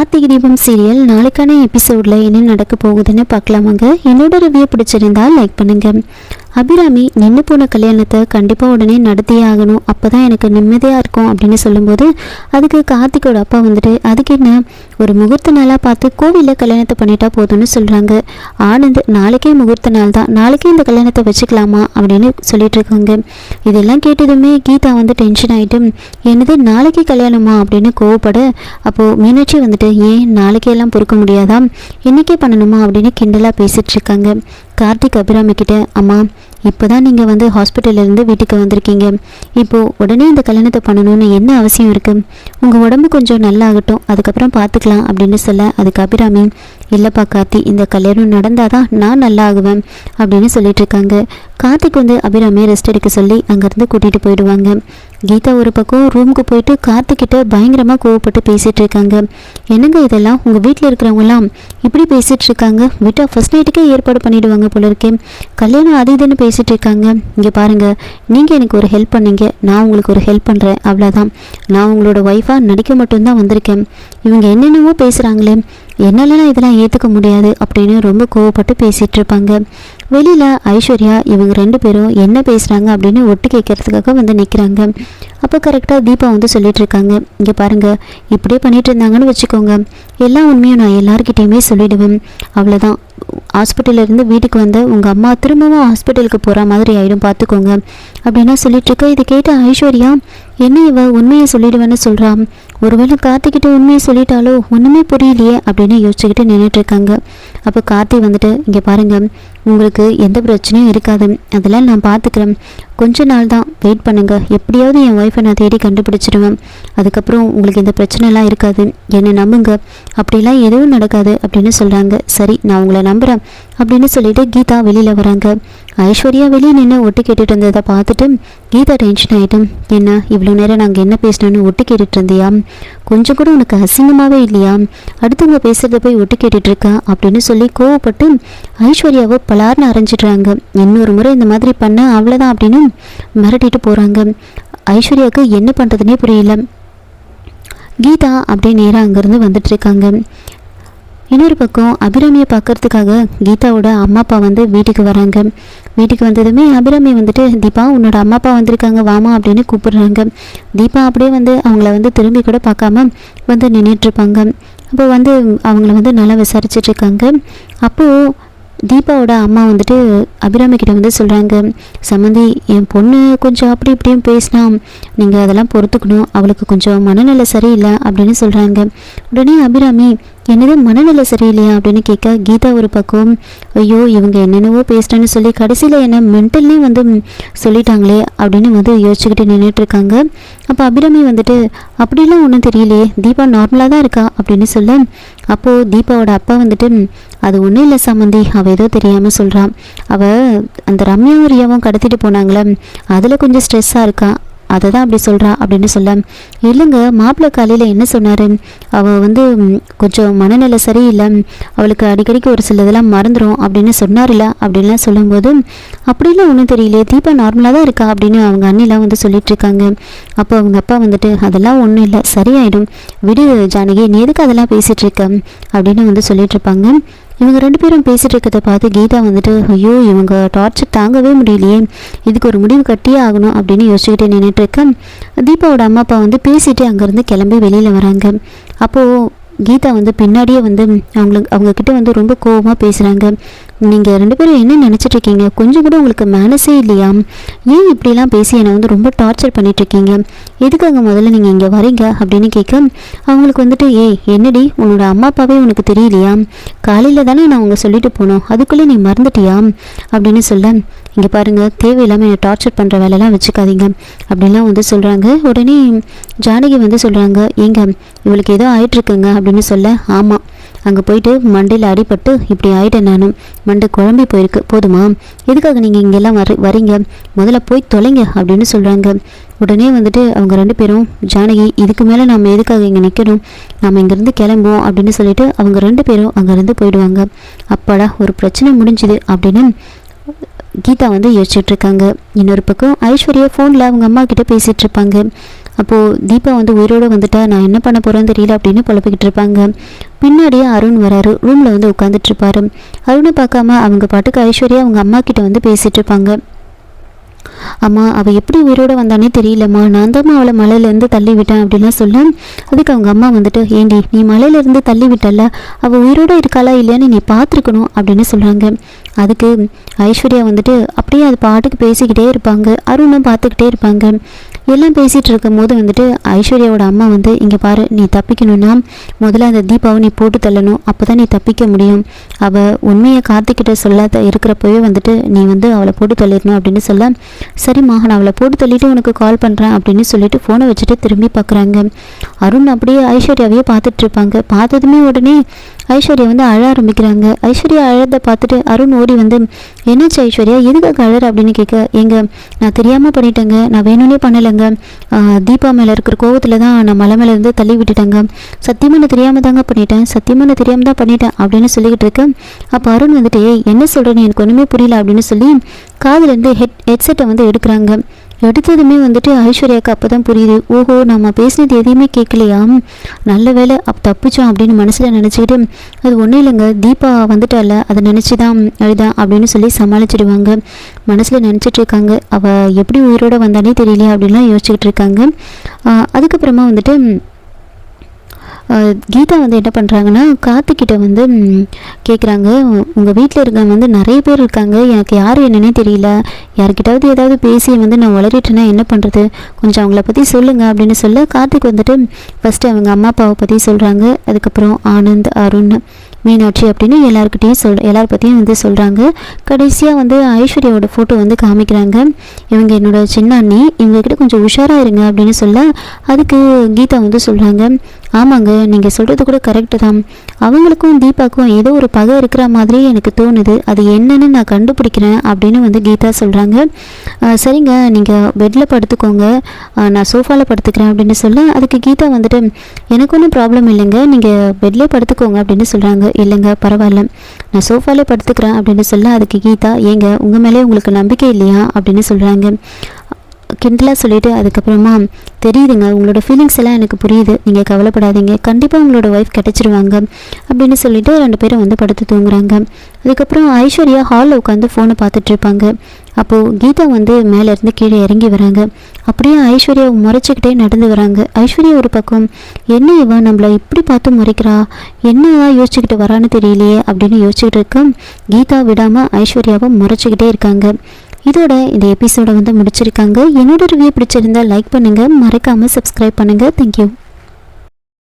கார்த்திக் தீபம் சீரியல் நாளைக்கான எபிசோடில் என்ன நடக்க போகுதுன்னு பார்க்கலாமாங்க. என்னோட ரிவ்யூ பிடிச்சிருந்தா லைக் பண்ணுங்க. அபிராமி நின்று போன கல்யாணத்தை கண்டிப்பாக உடனே நடத்தியே ஆகணும் அப்போ தான் எனக்கு நிம்மதியாக இருக்கும் அப்படின்னு சொல்லும்போது அதுக்கு கார்த்திகோட அப்பா வந்துட்டு அதுக்கு என்ன? ஒரு முகூர்த்த நாளாக பார்த்து கோவிலில் கல்யாணத்தை பண்ணிட்டா போதும்னு சொல்கிறாங்க ஆனந்த் நாளைக்கே முகூர்த்த நாள் தான். நாளைக்கே இந்த கல்யாணத்தை வச்சுக்கலாமா? அப்படின்னு சொல்லிட்டு இருக்காங்க. இதெல்லாம் கேட்டதுமே கீதா வந்து டென்ஷன் ஆகிட்டு என்னது நாளைக்கு கல்யாணமா? அப்படின்னு கோவப்பட அப்போது மீனாட்சி வந்துட்டு ஏன் நாளைக்கே எல்லாம் பொறுக்க முடியாதா? இன்றைக்கே பண்ணணுமா? அப்படின்னு கிண்டலாக பேசிகிட்டு இருக்காங்க. கார்த்திக் அபிராமி கிட்ட அம்மா இப்போ தான் நீங்கள் வந்து ஹாஸ்பிட்டல்லேருந்து வீட்டுக்கு வந்திருக்கீங்க. இப்போது உடனே இந்த கல்யாணத்தை பண்ணணும்னு என்ன அவசியம் இருக்குது உங்கள் உடம்பு கொஞ்சம் நல்லா ஆகட்டும் அதுக்கப்புறம் பார்த்துக்கலாம் அப்படின்னு சொல்ல அதுக்கு அபிராமி இல்லைப்பா கார்த்தி இந்த கல்யாணம் நடந்தால் தான் நான் நல்லா ஆகுவேன் அப்படின்னு சொல்லிட்டு இருக்காங்க. கார்த்திக் வந்து அபிராமியை ரெஸ்ட் எடுக்க சொல்லி அங்கேருந்து கூட்டிகிட்டு போயிடுவாங்க. கீதா ஒரு பக்கம் ரூமுக்கு போயிட்டு கார்த்திக்கிட்ட பயங்கரமாக கோவப்பட்டு பேசிகிட்டு இருக்காங்க. என்னங்க இதெல்லாம்? உங்கள் வீட்டில் இருக்கிறவங்களாம் இப்படி பேசிகிட்டு இருக்காங்க. விட்டா ஃபர்ஸ்ட் நைட்டுக்கே ஏற்பாடு பண்ணிவிடுவாங்க போல இருக்கே. கல்யாணம் அது இதுன்னு பேசிகிட்டு இருக்காங்க. இங்கே பாருங்கள் நீங்கள் எனக்கு ஒரு ஹெல்ப் பண்ணீங்க. நான் உங்களுக்கு ஒரு ஹெல்ப் பண்ணுறேன் அவ்வளோதான் நான் உங்களோட ஒய்ஃபாக நடிக்க மட்டும்தான் வந்திருக்கேன். இவங்க என்னென்னவோ பேசுகிறாங்களே என்னாலலாம் இதெல்லாம் ஏற்றுக்க முடியாது அப்படின்னு ரொம்ப கோவப்பட்டு பேசிகிட்டு இருப்பாங்க. வெளியில் ஐஸ்வர்யா இவங்க ரெண்டு பேரும் என்ன பேசுகிறாங்க அப்படின்னு ஒட்டு கேட்கறதுக்காக வந்து நிற்கிறாங்க அப்போ கரெக்டாக தீபா வந்து சொல்லிட்டு இருக்காங்க. இங்கே பாருங்கள் இப்படியே பண்ணிட்டு இருந்தாங்கன்னு வச்சுக்கோங்க. எல்லா உண்மையும் நான் எல்லாருக்கிட்டேயுமே சொல்லிடுவேன். அவ்வளோதான் ஹாஸ்பிட்டல்லேருந்து வீட்டுக்கு வந்து உங்கள் அம்மா திரும்பவும் ஹாஸ்பிட்டலுக்கு போகிற மாதிரி ஆகிடும் பார்த்துக்கோங்க அப்படின்னா சொல்லிட்டு இருக்கேன் இதை கேட்ட ஐஸ்வர்யா என்ன இவ உண்மையை சொல்லிடுவேன்னு சொல்கிறான் ஒருவேளை கார்த்திக்கிட்ட உண்மையை சொல்லிட்டாலோ ஒன்றுமே புரியலையே அப்படின்னு யோசிச்சுக்கிட்டு நின்றுட்டு இருக்காங்க. அப்போ கார்த்தி வந்துட்டு இங்கே பாருங்கள் உங்களுக்கு எந்த பிரச்சனையும் இருக்காது. அதெல்லாம் நான் பார்த்துக்கிறேன். கொஞ்ச நாள் தான். வெயிட் பண்ணுங்க. எப்படியாவது என் ஒய்ஃபை நான் தேடி கண்டுபிடிச்சிடுவேன் அதுக்கப்புறம் உங்களுக்கு இந்த பிரச்சனைலாம் இருக்காது. என்னை நம்புங்க. அப்படிலாம் எதுவும் நடக்காது அப்படின்னு சொல்கிறாங்க சரி நான் உங்களை நம்புகிறேன் அப்படின்னு சொல்லிட்டு கீதா வெளியில் வராங்க. ஐஸ்வர்யா வெளியே நின்று ஒட்டு கேட்டுட்டு இருந்ததை பார்த்துட்டு கீதா டென்ஷன் ஆகிட்டும் என்ன இவ்வளோ நேரம் நாங்கள் என்ன பேசினோன்னு ஒட்டு கேட்டுட்டு இருந்தியா? கொஞ்சம் கூட உனக்கு அசிங்கமாகவே இல்லையா? அடுத்தவங்க பேசுகிறத போய் ஒட்டு கேட்டுட்டு அப்படின்னு சொல்லி கோவப்பட்டு ஐஸ்வர்யாவை பலார்னு அரைஞ்சிடுறாங்க. இன்னொரு முறை இந்த மாதிரி பண்ண அவ்வளோதான் அப்படின்னு மிரட்டிட்டு போகிறாங்க ஐஸ்வர்யாவுக்கு என்ன பண்ணுறதுனே புரியல. கீதா அப்படியே நேராக அங்கேருந்து வந்துட்டு இருக்காங்க. இன்னொரு பக்கம் அபிராமியை பார்க்கறதுக்காக கீதாவோட அம்மா அப்பா வந்து வீட்டுக்கு வராங்க. வீட்டுக்கு வந்ததுமே அபிராமி வந்துட்டு தீபா உன்னோட அம்மா அப்பா வந்திருக்காங்க வாமா அப்படின்னு கூப்பிடுறாங்க. தீபா அப்படியே வந்து அவங்கள வந்து திரும்பி கூட பார்க்காம வந்து நின்றுட்டுருப்பாங்க அப்போ வந்து அவங்கள வந்து நல்லா விசாரிச்சிட்ருக்காங்க அப்போது தீபாவோட அம்மா வந்துட்டு அபிராமி கிட்ட வந்து சொல்கிறாங்க சம்மந்தி என் பொண்ணு கொஞ்சம் அப்படி இப்படியும் பேசினா நீங்கள் அதெல்லாம் பொறுத்துக்கணும். அவளுக்கு கொஞ்சம் மனநிலை சரியில்லை அப்படின்னு சொல்கிறாங்க உடனே அபிராமி என்னது மனநிலை சரியில்லையா? அப்படின்னு கேட்க கீதா ஒரு பக்கம் ஐயோ இவங்க என்னென்னவோ பேசுகிறேன்னு சொல்லி கடைசியில் என்ன மென்டல்லே வந்து சொல்லிட்டாங்களே அப்படின்னு வந்து யோசிச்சுக்கிட்டு நின்றுட்டு இருக்காங்க. அப்போ அபிராமி வந்துட்டு அப்படிலாம் ஒன்றும் தெரியலையே தீபா நார்மலாக தான் இருக்கா? அப்படின்னு சொல்ல அப்போது தீபாவோட அப்பா வந்துட்டு அது ஒன்றும் இல்லை சம்மந்தி அவள் ஏதோ தெரியாமல் சொல்கிறான் அவள் அந்த ரம்யாவும் ரியாவும் கடத்திட்டு போனாங்களே. அதில் கொஞ்சம் ஸ்ட்ரெஸ்ஸாக இருக்கா. அதை தான் அப்படி சொல்கிறா அப்படின்னு சொல்ல. இல்லைங்க மாப்பிள்ளை காலையில் என்ன சொன்னார்? அவள் வந்து கொஞ்சம் மனநிலை சரியில்லை. அவளுக்கு அடிக்கடிக்கு ஒரு சில இதெல்லாம் மறந்துடும் அப்படின்னு சொன்னார்ல அப்படின்லாம் சொல்லும்போது அப்படிலாம் ஒன்றும் தெரியலையே. தீபா நார்மலாக தான் இருக்கா? அப்படின்னு அவங்க அண்ணிலாம் வந்து சொல்லிட்டு இருக்காங்க. அப்போ அவங்க அப்பா வந்துட்டு அதெல்லாம் ஒன்றும் இல்லை. சரியாயிடும். விடு ஜானகி. நீ எதுக்கு அதெல்லாம் பேசிகிட்டு இருக்க? அப்படின்னு வந்து சொல்லிட்டு இருப்பாங்க. இவங்க ரெண்டு பேரும் பேசிகிட்டு இருக்கிறத பார்த்து கீதா வந்துட்டு ஐயோ இவங்க டார்ச்சர் தாங்கவே முடியலையே. இதுக்கு ஒரு முடிவு கட்டியே ஆகணும் அப்படின்னு யோசிச்சுக்கிட்டே நின்றுட்டு இருக்கேன் தீபாவோட அம்மா அப்பா வந்து பேசிட்டு அங்கேருந்து கிளம்பி வெளியில் வராங்க. அப்போது கீதா வந்து பின்னாடியே வந்து அவங்களுக்கு அவங்கக்கிட்ட வந்து ரொம்ப கோவமாக பேசுகிறாங்க நீங்கள் ரெண்டு பேரும் என்ன நினச்சிட்ருக்கீங்க கொஞ்சம் கூட உங்களுக்கு மேனஸே இல்லையா? ஏன் இப்படிலாம் பேசி என்னை வந்து ரொம்ப டார்ச்சர் பண்ணிட்டு இருக்கீங்க? எதுக்காக முதல்ல நீங்கள் இங்கே வரீங்க? அப்படின்னு கேட்க அவங்களுக்கு வந்துட்டு ஏய் என்னடி? உன்னோட அம்மா அப்பாவே உனக்கு தெரியலையா? காலையில் தானே நான் அவங்க சொல்லிட்டு போனோம். அதுக்குள்ளே நீ மறந்துட்டியா? அப்படின்னு சொல்ல இங்கே பாருங்கள் தேவையில்லாமல் என்னை டார்ச்சர் பண்ணுற வேலைலாம் வச்சுக்காதீங்க. அப்படின்லாம் வந்து சொல்கிறாங்க உடனே ஜானகி வந்து சொல்கிறாங்க ஏங்க இவளுக்கு ஏதோ ஆயிட்டுருக்குங்க அப்படின்னு சொல்ல ஆமாம் அங்கே போயிட்டு மண்டையில் அடிபட்டு இப்படி ஆயிட்டேன் நானும் மண்டை குழம்பி போயிருக்கு. போதுமா? எதுக்காக நீங்கள் இங்கெல்லாம் வர வரீங்க? முதல்ல போய் தொலைங்க அப்படின்னு சொல்கிறாங்க உடனே வந்துட்டு அவங்க ரெண்டு பேரும் ஜானகி இதுக்கு மேலே நம்ம எதுக்காக இங்கே நிற்கணும் நம்ம இங்கேருந்து கிளம்புவோம் அப்படின்னு சொல்லிட்டு அவங்க ரெண்டு பேரும் அங்கேருந்து போயிடுவாங்க. அப்பாடா ஒரு பிரச்சனை முடிஞ்சுது அப்படின்னு கீதா வந்து யோசிச்சுட்டு இருக்காங்க இன்னொரு பக்கம் ஐஸ்வர்யா ஃபோனில் அவங்க அம்மா கிட்டே பேசிகிட்டு இருப்பாங்க அப்போது தீபா வந்து உயிரோடு வந்துட்டா நான் என்ன பண்ண போகிறேன்னு தெரியல அப்படின்னு புலப்பிக்கிட்டு இருப்பாங்க பின்னாடியே அருண் வராரு. ரூமில் வந்து உட்காந்துட்டு இருப்பாரு அருணை பார்க்காம அவங்க பாட்டுக்கு ஐஸ்வர்யா அவங்க அம்மா கிட்ட வந்து பேசிகிட்டு இருப்பாங்க அம்மா அவள் எப்படி உயிரோட வந்தானே தெரியலம்மா. நான் தான் அவளை மலையிலேருந்து தள்ளி விட்டேன் அப்படிலாம் சொல்ல அதுக்கு அவங்க அம்மா வந்துட்டு ஏண்டி நீ மலையிலேருந்து தள்ளி விட்டல அவள் உயிரோட இருக்காளா இல்லையான்னு நீ பார்த்துருக்கணும் அப்படின்னு சொல்கிறாங்க அதுக்கு ஐஸ்வர்யா வந்துட்டு அப்படியே அது பாட்டுக்கு பேசிக்கிட்டே இருப்பாங்க. அருணும் பார்த்துக்கிட்டே இருப்பாங்க. எல்லாம் பேசிகிட்டு இருக்கும் போது வந்துட்டு ஐஸ்வர்யாவோட அம்மா வந்து இங்கே பாரு நீ தப்பிக்கணும்னா முதல்ல அந்த தீபாவை நீ போட்டு தள்ளணும். அப்போ தான் நீ தப்பிக்க முடியும். அவள் உண்மையை கார்த்திக்கிட்ட சொல்லாத இருக்கிறப்பவே வந்துட்டு நீ வந்து அவளை போட்டு தள்ளிடணும் அப்படின்னு சொல்ல சரிம்மா நான் அவளை போட்டு தள்ளிட்டு உனக்கு கால் பண்ணுறேன் அப்படின்னு சொல்லிட்டு ஃபோனை வச்சுட்டு திரும்பி பார்க்குறாங்க. அருண் அப்படியே ஐஸ்வர்யாவையே பார்த்துட்டு இருப்பாங்க. பார்த்ததுமே உடனே ஐஸ்வர்யா வந்து அழ ஆரம்பிக்கிறாங்க. ஐஸ்வர்யா அழத பார்த்துட்டு அருண் ஓடி வந்து என்னாச்சு ஐஸ்வர்யா? எதுக்காக அழற? அப்படின்னு கேட்க எங்க நான் தெரியாமல் பண்ணிட்டேங்க. நான் வேணும்னே பண்ணலைங்க. தீபா மேலே இருக்கிற கோவத்தில் தான் நான் மலை மேலே இருந்து தள்ளி விட்டுட்டேங்க. சத்தியமாக நான் தெரியாமல் தாங்க பண்ணிட்டேன். சத்தியமாக நான் தெரியாமல் தான் பண்ணிட்டேன் அப்படின்னு சொல்லிக்கிட்டு இருக்கேன் அப்போ அருண் வந்துட்டு என்ன சொல்கிறேன்னு எனக்கு ஒன்றுமே புரியல அப்படின்னு சொல்லி காதுலேருந்து ஹெட் ஹெட்செட்டை வந்து எடுக்கிறாங்க. எடுத்ததுமே வந்துட்டு ஐஸ்வர்யாவுக்கு அப்போ தான் புரியுது. ஓஹோ நம்ம பேசினது எதையுமே கேட்கலையா? நல்ல வேலை அப் தப்பிச்சோம் அப்படின்னு மனசில் நினச்சிக்கிட்டு அது ஒன்றும் இல்லைங்க தீபா வந்துட்டால அதை நினச்சி தான் அழுதான் அப்படின்னு சொல்லி சமாளிச்சிடுவாங்க. மனசில் நினச்சிட்டு இருக்காங்க அவள் எப்படி உயிரோடு வந்தானே தெரியலையா அப்படின்லாம் யோசிச்சுக்கிட்டு இருக்காங்க அதுக்கப்புறமா வந்துட்டு கீதா வந்து என்ன பண்ணுறாங்கன்னா கார்த்திக்கிட்ட வந்து கேட்குறாங்க உங்கள் வீட்டில் இருக்கவங்க வந்து நிறைய பேர் இருக்காங்க. எனக்கு யார் என்னன்னே தெரியல. யார்கிட்டாவது ஏதாவது பேசி வந்து நான் வளரிட்டேன்னா என்ன பண்ணுறது கொஞ்சம் அவங்கள பற்றி சொல்லுங்கள் அப்படின்னு சொல்ல கார்த்திக் வந்துட்டு ஃபஸ்ட்டு அவங்க அம்மா அப்பாவை பற்றி சொல்கிறாங்க அதுக்கப்புறம் ஆனந்த் அருண் மீனாட்சி அப்படின்னு எல்லாருக்கிட்டையும் சொல் எல்லார் பற்றியும் வந்து சொல்கிறாங்க கடைசியாக வந்து ஐஸ்வர்யாவோட ஃபோட்டோ வந்து காமிக்கிறாங்க. இவங்க என்னோட சின்ன அண்ணி இவங்கக்கிட்ட கொஞ்சம் உஷாராக இருங்க அப்படின்னு சொல்ல அதுக்கு கீதா வந்து சொல்கிறாங்க ஆமாங்க நீங்கள் சொல்கிறது கூட கரெக்டு தான். அவங்களுக்கும் தீபாக்கும் ஏதோ ஒரு பகை இருக்கிற மாதிரி எனக்கு தோணுது. அது என்னன்னு நான் கண்டுபிடிக்கிறேன் அப்படின்னு வந்து கீதா சொல்கிறாங்க சரிங்க நீங்கள் பெட்டில் படுத்துக்கோங்க. நான் சோஃபாவில் படுத்துக்கிறேன் அப்படின்னு சொல்ல அதுக்கு கீதா வந்துட்டு எனக்கு ஒன்றும் ப்ராப்ளம் இல்லைங்க. நீங்கள் பெட்லேயே படுத்துக்கோங்க அப்படின்னு சொல்கிறாங்க இல்லைங்க பரவாயில்ல. நான் சோஃபாலே படுத்துக்கிறேன் அப்படின்னு சொல்ல அதுக்கு கீதா ஏங்க உங்கள் மேலே உங்களுக்கு நம்பிக்கை இல்லையா? அப்படின்னு சொல்கிறாங்க கிண்டலாக சொல்லிவிட்டு அதுக்கப்புறமா தெரியுதுங்க உங்களோட ஃபீலிங்ஸ் எல்லாம் எனக்கு புரியுது நீங்கள் கவலைப்படாதீங்க கண்டிப்பாக உங்களோட ஒய்ஃப் கிடச்சிருவாங்க அப்படின்னு சொல்லிட்டு ரெண்டு பேரும் வந்து படுத்து தூங்குறாங்க. அதுக்கப்புறம் ஐஸ்வர்யா ஹாலில் உட்காந்து ஃபோனை பார்த்துட்ருப்பாங்க அப்போது கீதா வந்து மேலேருந்து கீழே இறங்கி வராங்க. அப்படியே ஐஸ்வர்யா முறைச்சிக்கிட்டே நடந்து வராங்க. ஐஸ்வர்யா ஒரு பக்கம் என்ன இவன் நம்மளை இப்படி பார்த்து முறைக்கிறா? என்னவா யோசிச்சுக்கிட்டு வரான்னு தெரியலையே? அப்படின்னு யோசிச்சுக்கிட்டு இருக்க கீதா விடாமல் ஐஸ்வர்யாவை முறைச்சிக்கிட்டே இருக்காங்க. இதோட இந்த எபிசோடை வந்து முடிச்சிருக்காங்க. என்னோட ரிவ்யூ பிடிச்சிருந்தா லைக் பண்ணுங்கள் மறக்காமல் சப்ஸ்கிரைப் பண்ணுங்கள் தேங்க்யூ